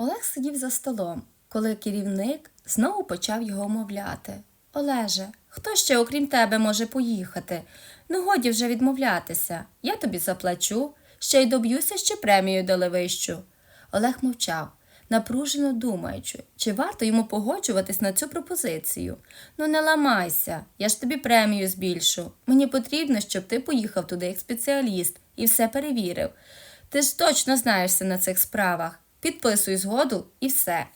Олег сидів за столом, коли керівник знову почав його мовляти. Олеже, хто ще, окрім тебе, може поїхати? Ну, годі вже відмовлятися. Я тобі заплачу, ще й доб'юся, ще премію дали вищу. Олег мовчав, напружено думаючи, чи варто йому погоджуватись на цю пропозицію. Ну, не ламайся, я ж тобі премію збільшу. Мені потрібно, щоб ти поїхав туди як спеціаліст і все перевірив. Ти ж точно знаєшся на цих справах. Підписуй згоду і все.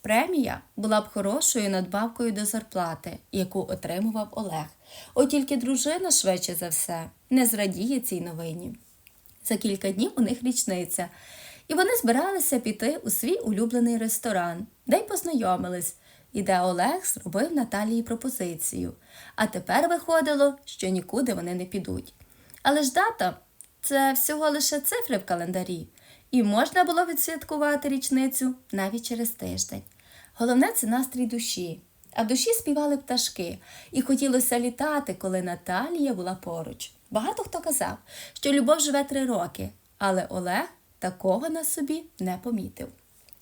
Премія була б хорошою надбавкою до зарплати, яку отримував Олег. От тільки дружина, швидше за все, не зрадіє цій новині. За кілька днів у них річниця, і вони збиралися піти у свій улюблений ресторан, де й познайомились, і де Олег зробив Наталії пропозицію. А тепер виходило, що нікуди вони не підуть. Але ж дата це всього лише цифри в календарі, і можна було відсвяткувати річницю навіть через тиждень. Головне це настрій душі. А в душі співали пташки, і хотілося літати, коли Наталія була поруч. Багато хто казав, що любов живе три роки, але Олег такого на собі не помітив.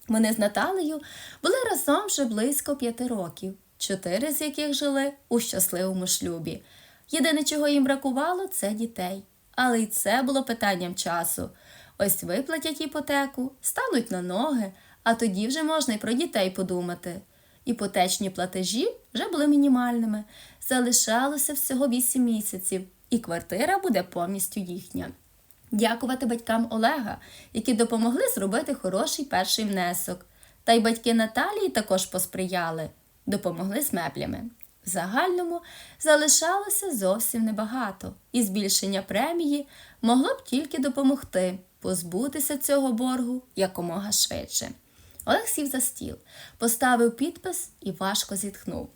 Вони з Наталею були разом вже близько п'яти років, чотири з яких жили у щасливому шлюбі. Єдине, чого їм бракувало, це дітей. Але й це було питанням часу. Ось виплатять іпотеку, стануть на ноги, а тоді вже можна й про дітей подумати. Іпотечні платежі вже були мінімальними, залишалося всього 8 місяців, і квартира буде повністю їхня. Дякувати батькам Олега, які допомогли зробити хороший перший внесок. Та й батьки Наталії також посприяли, допомогли з меблями. В загальному залишалося зовсім небагато, і збільшення премії могло б тільки допомогти позбутися цього боргу якомога швидше. Олег сів за стіл, поставив підпис і важко зітхнув.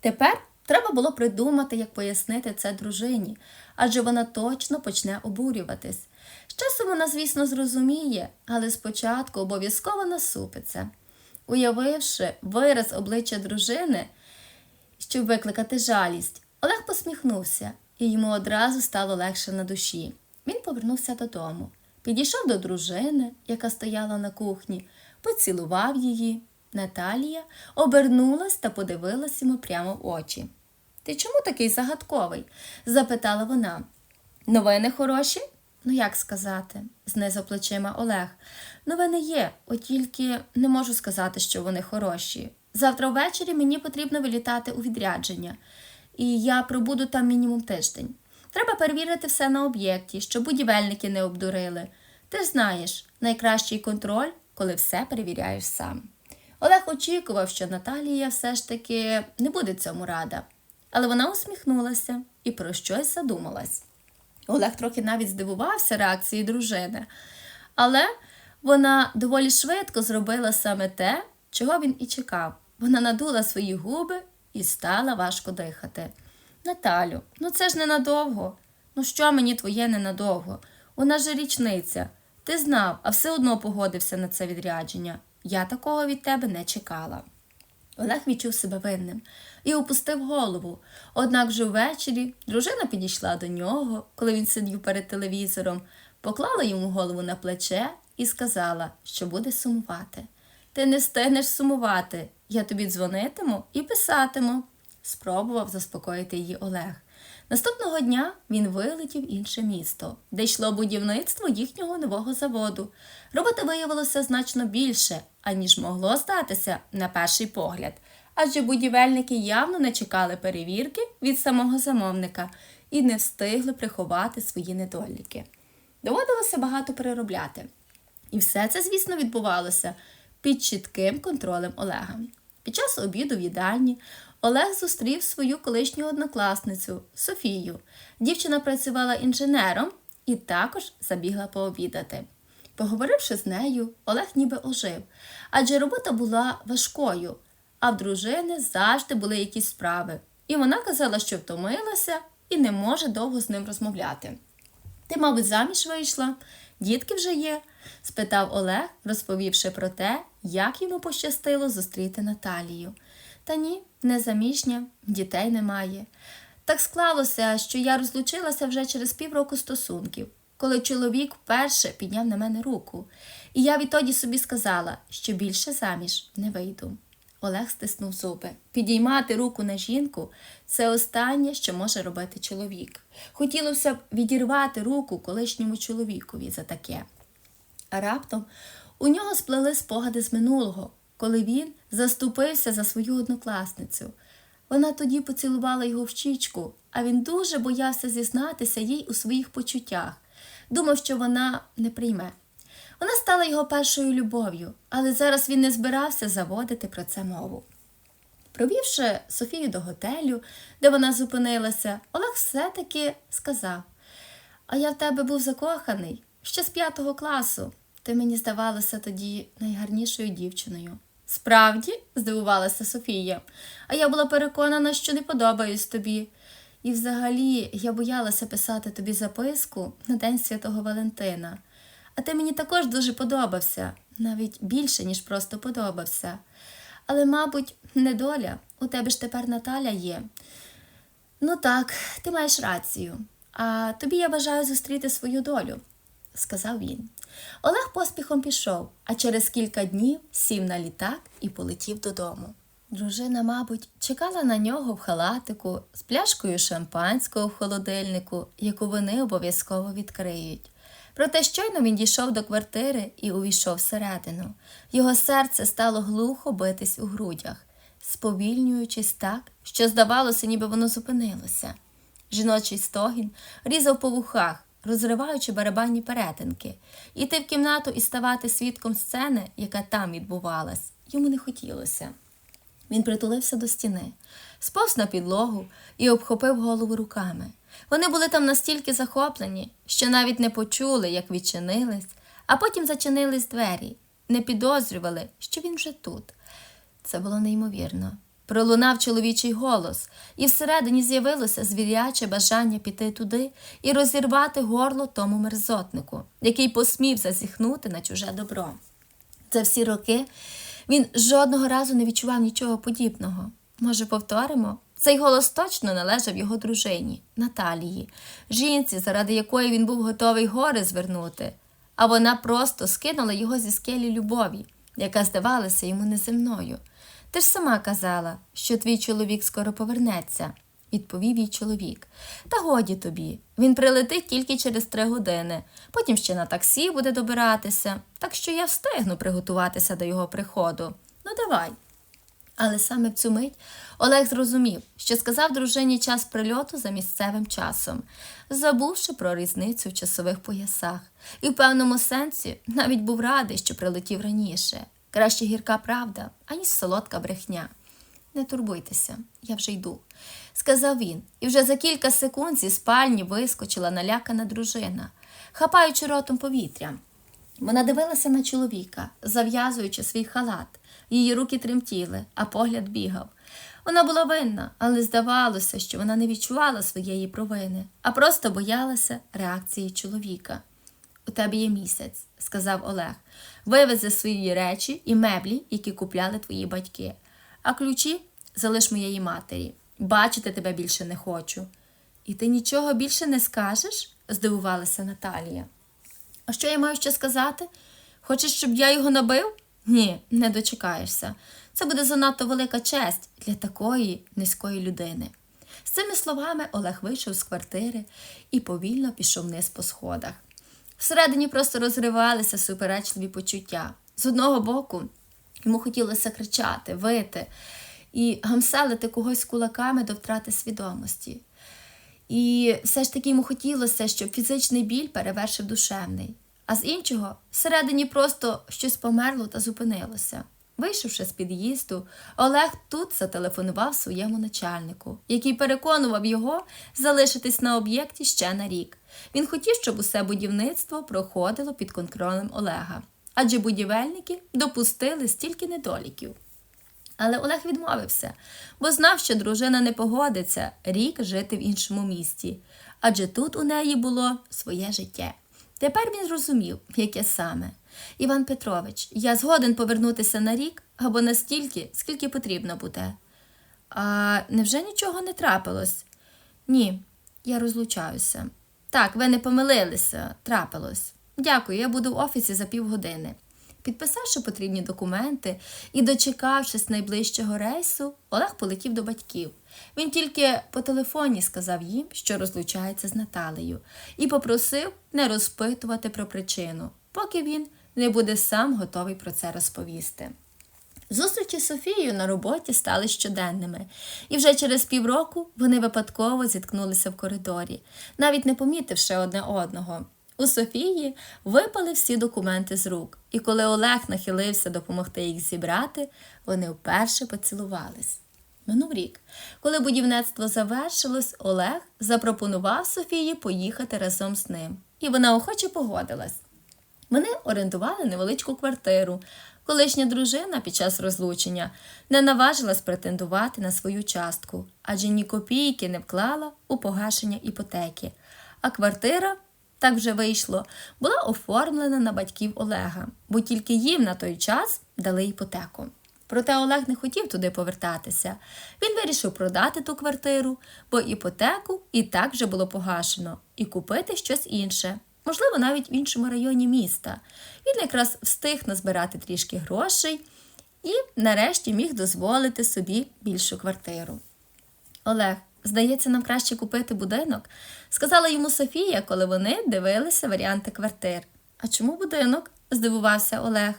Тепер треба було придумати, як пояснити це дружині, адже вона точно почне обурюватись. З часом вона, звісно, зрозуміє, але спочатку обов'язково насупиться. Уявивши вираз обличчя дружини, щоб викликати жалість, Олег посміхнувся, і йому одразу стало легше на душі. Він повернувся додому, підійшов до дружини, яка стояла на кухні, поцілував її. Наталія обернулась та подивилась йому прямо в очі. Ти чому такий загадковий? запитала вона. Новини хороші? Ну, як сказати, знизав плечима Олег. Новини є, от тільки не можу сказати, що вони хороші. Завтра ввечері мені потрібно вилітати у відрядження, і я пробуду там мінімум тиждень. Треба перевірити все на об'єкті, щоб будівельники не обдурили. Ти знаєш, найкращий контроль, коли все перевіряєш сам. Олег очікував, що Наталія все ж таки не буде цьому рада, але вона усміхнулася і про щось задумалась. Олег трохи навіть здивувався реакції дружини, але вона доволі швидко зробила саме те, чого він і чекав. Вона надула свої губи і стала важко дихати. Наталю, ну це ж ненадовго. Ну що мені твоє ненадовго? У нас же річниця. Ти знав, а все одно погодився на це відрядження. Я такого від тебе не чекала. Олег відчув себе винним і опустив голову. Однак вже ввечері дружина підійшла до нього, коли він сидів перед телевізором, поклала йому голову на плече і сказала, що буде сумувати. Ти не встигнеш сумувати. Я тобі дзвонитиму і писатиму, спробував заспокоїти її Олег. Наступного дня він вилетів в інше місто, де йшло будівництво їхнього нового заводу. Роботи виявилося значно більше, аніж могло здатися на перший погляд, адже будівельники явно не чекали перевірки від самого замовника і не встигли приховати свої недоліки. Доводилося багато переробляти. І все це, звісно, відбувалося під чітким контролем Олега. Під час обіду в їдальні Олег зустрів свою колишню однокласницю Софію. Дівчина працювала інженером і також забігла пообідати. Поговоривши з нею, Олег ніби ожив, адже робота була важкою, а в дружини завжди були якісь справи. І вона казала, що втомилася і не може довго з ним розмовляти. Ти, мабуть, заміж вийшла, дітки вже є? спитав Олег, розповівши про те, як йому пощастило зустріти Наталію. Та ні, не заміжня, дітей немає. Так склалося, що я розлучилася вже через півроку стосунків, коли чоловік вперше підняв на мене руку. І я відтоді собі сказала, що більше заміж не вийду. Олег стиснув зуби. Підіймати руку на жінку це останнє, що може робити чоловік. Хотілося б відірвати руку колишньому чоловікові за таке. А раптом у нього сплели спогади з минулого, коли він заступився за свою однокласницю. Вона тоді поцілувала його в щічку, а він дуже боявся зізнатися їй у своїх почуттях. Думав, що вона не прийме. Вона стала його першою любов'ю, але зараз він не збирався заводити про це мову. Провівши Софію до готелю, де вона зупинилася, Олег все-таки сказав: А я в тебе був закоханий ще з п'ятого класу. Ти мені здавалася тоді найгарнішою дівчиною. Справді, здивувалася Софія, а я була переконана, що не подобаюсь тобі. І взагалі я боялася писати тобі записку на День Святого Валентина. А ти мені також дуже подобався, навіть більше, ніж просто подобався. Але, мабуть, недоля, у тебе ж тепер Наталя є. Ну так, ти маєш рацію. А тобі я бажаю зустріти свою долю, сказав він. Олег поспіхом пішов, а через кілька днів сів на літак і полетів додому. Дружина, мабуть, чекала на нього в халатику з пляшкою шампанського в холодильнику, яку вони обов'язково відкриють. Проте щойно він дійшов до квартири і увійшов всередину. Його серце стало глухо битись у грудях, сповільнюючись так, що здавалося, ніби воно зупинилося. Жіночий стогін різав по вухах, розриваючи барабанні перетинки. Іти в кімнату і ставати свідком сцени, яка там відбувалась, йому не хотілося. Він притулився до стіни, сповз на підлогу і обхопив голову руками. Вони були там настільки захоплені, що навіть не почули, як відчинились, а потім зачинились двері, не підозрювали, що він вже тут. Це було неймовірно. Пролунав чоловічий голос, і всередині з'явилося звіряче бажання піти туди і розірвати горло тому мерзотнику, який посмів зазіхнути на чуже добро. За всі роки він жодного разу не відчував нічого подібного. Може, повторимо? Цей голос точно належав його дружині, Наталії, жінці, заради якої він був готовий гори звернути, а вона просто скинула його зі скелі любові, яка здавалася йому неземною. Ти ж сама казала, що твій чоловік скоро повернеться, відповів їй чоловік. Та годі тобі. Він прилетить тільки через три години, потім ще на таксі буде добиратися, так що я встигну приготуватися до його приходу. Ну, давай. Але саме в цю мить Олег зрозумів, що сказав дружині час прильоту за місцевим часом, забувши про різницю в часових поясах, і в певному сенсі навіть був радий, що прилетів раніше. Краще гірка правда, аніж солодка брехня. Не турбуйтеся, я вже йду, сказав він, і вже за кілька секунд зі спальні вискочила налякана дружина, хапаючи ротом повітря. Вона дивилася на чоловіка, зав'язуючи свій халат. Її руки тремтіли, а погляд бігав. Вона була винна, але здавалося, що вона не відчувала своєї провини, а просто боялася реакції чоловіка. У тебе є місяць, сказав Олег. Вивези свої речі і меблі, які купляли твої батьки, а ключі залиш моєї матері. Бачити тебе більше не хочу. І ти нічого більше не скажеш? здивувалася Наталія. А що я маю ще сказати? Хочеш, щоб я його набив? Ні, не дочекаєшся. Це буде занадто велика честь для такої низької людини. З цими словами Олег вийшов з квартири і повільно пішов вниз по сходах. Всередині просто розривалися суперечливі почуття. З одного боку, йому хотілося кричати, вити і гамселити когось кулаками до втрати свідомості. І все ж таки йому хотілося, щоб фізичний біль перевершив душевний, а з іншого всередині просто щось померло та зупинилося. Вийшовши з під'їзду, Олег тут зателефонував своєму начальнику, який переконував його залишитись на об'єкті ще на рік. Він хотів, щоб усе будівництво проходило під контролем Олега, адже будівельники допустили стільки недоліків. Але Олег відмовився, бо знав, що дружина не погодиться рік жити в іншому місті, адже тут у неї було своє життя. Тепер він зрозумів, яке саме. Іван Петрович, я згоден повернутися на рік або настільки, скільки потрібно буде. А невже нічого не трапилось? Ні, я розлучаюся. Так, ви не помилилися, трапилось. Дякую, я буду в офісі за півгодини. Підписавши потрібні документи і дочекавшись найближчого рейсу, Олег полетів до батьків. Він тільки по телефоні сказав їм, що розлучається з Наталею, і попросив не розпитувати про причину, поки він не буде сам готовий про це розповісти. Зустрічі з Софією на роботі стали щоденними, і вже через півроку вони випадково зіткнулися в коридорі, навіть не помітивши одне одного. У Софії випали всі документи з рук, і коли Олег нахилився допомогти їх зібрати, вони вперше поцілувались. Минув рік. Коли будівництво завершилось, Олег запропонував Софії поїхати разом з ним, і вона охоче погодилась. Вони орендували невеличку квартиру. Колишня дружина під час розлучення не наважилась претендувати на свою частку, адже ні копійки не вклала у погашення іпотеки. А квартира, так вже вийшло, була оформлена на батьків Олега, бо тільки їм на той час дали іпотеку. Проте Олег не хотів туди повертатися. Він вирішив продати ту квартиру, бо іпотеку і так вже було погашено, і купити щось інше, можливо, навіть в іншому районі міста. Він якраз встиг назбирати трішки грошей і нарешті міг дозволити собі більшу квартиру. Олег, здається, нам краще купити будинок, сказала йому Софія, коли вони дивилися варіанти квартир. А чому будинок? здивувався Олег.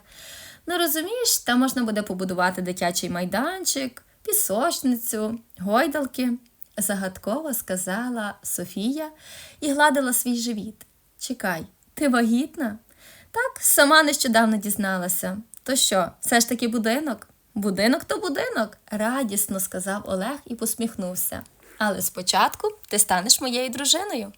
Ну, розумієш, там можна буде побудувати дитячий майданчик, пісочницю, гойдалки, загадково сказала Софія і гладила свій живіт. Чекай, ти вагітна? Так, сама нещодавно дізналася. То що, все ж таки будинок? Будинок то будинок, радісно сказав Олег і посміхнувся. Але спочатку ти станеш моєю дружиною.